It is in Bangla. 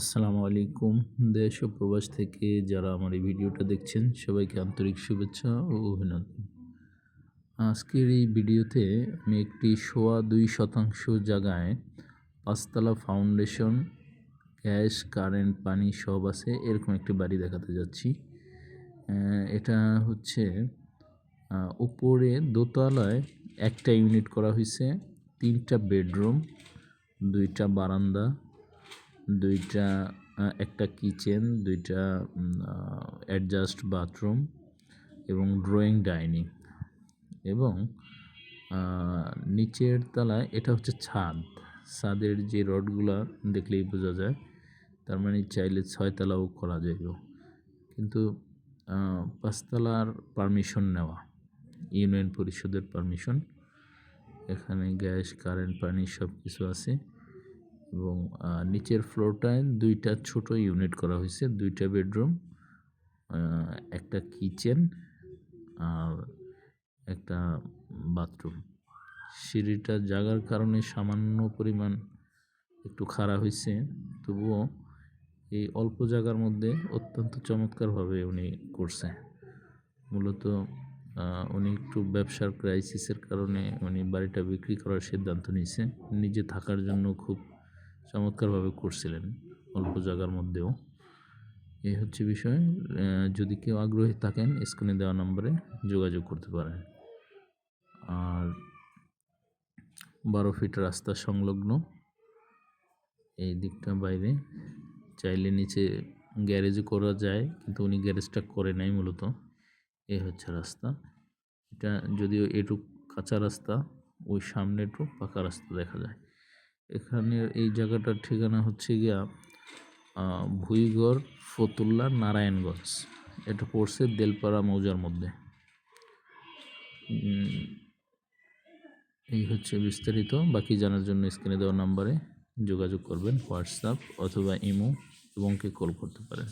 আসসালামু আলাইকুম। দেশ ও প্রবাস থেকে যারা আমার এই ভিডিওটা দেখছেন, সবাইকে আন্তরিক শুভেচ্ছা ও অভিনন্দন। আজকের এই ভিডিওতে আমি একটি সোয়া দুই শতাংশ জায়গায় পাঁচতলা ফাউন্ডেশন, গ্যাস, কারেন্ট, পানি সব আছে, এরকম একটি বাড়ি দেখাতে যাচ্ছি। এটা হচ্ছে উপরে দোতলায় একটা ইউনিট করা হয়েছে, তিনটা বেডরুম, দুইটা বারান্দা দুইটা একটা কিচেন, দুইটা অ্যাডজাস্ট বাথরুম এবং ড্রয়িং ডাইনিং এবং নিচের তলায় এটা হচ্ছে ছাদ। ছাদের যে রডগুলা দেখলেই বোঝা যায়, তার মানে চাইলে ছয়তলাও করা যাইব। কিন্তু পাঁচতলার পারমিশন নেওয়া, ইউনিয়ন পরিষদের পারমিশন এখানে গ্যাস কারেন্ট পানি সব কিছু আছে। এবং নিচের ফ্লোরটায় দুইটা ছোট ইউনিট করা হয়েছে, দুইটা বেডরুম একটা কিচেন, আর একটা বাথরুম। সিঁড়িটা জাগার কারণে সামান্য পরিমাণ একটু খাড়া হয়েছে, তবুও এই অল্প জায়গার মধ্যে অত্যন্ত চমৎকারভাবে উনি করছে। মূলত উনি একটু ব্যবসার ক্রাইসিসের কারণে উনি বাড়িটা বিক্রি করার সিদ্ধান্ত নিয়েছে। নিজে থাকার জন্য খুব চমৎকারভাবে করছিলেন অল্প জায়গার মধ্যেও। এই হচ্ছে বিষয় যদি কেউ আগ্রহী থাকেন স্ক্রিনে দেওয়া নম্বরে যোগাযোগ করতে পারেন। আর বারো ফিট রাস্তা সংলগ্ন, এই দিকটা বাইরে। চাইলে নিচে গ্যারেজও করা যায়, কিন্তু উনি গ্যারেজটা করে নাই মূলত। এই হচ্ছে রাস্তা। এটা যদিও এটুক কাঁচা রাস্তা, ওই সামনে একটু পাকা রাস্তা দেখা যায়। এখানে এই জায়গাটার ঠিকানা হচ্ছে গিয়া ভুইগড়, ফতুল্লা, নারায়ণগঞ্জ। এটা পড়ছে দেলপাড়া মৌজার মধ্যে। এই হচ্ছে বিস্তারিত। বাকি জানার জন্য স্ক্রিনে দেওয়া নাম্বারে যোগাযোগ করবেন, হোয়াটসঅ্যাপ অথবা ইমো এবং কে কল করতে পারেন।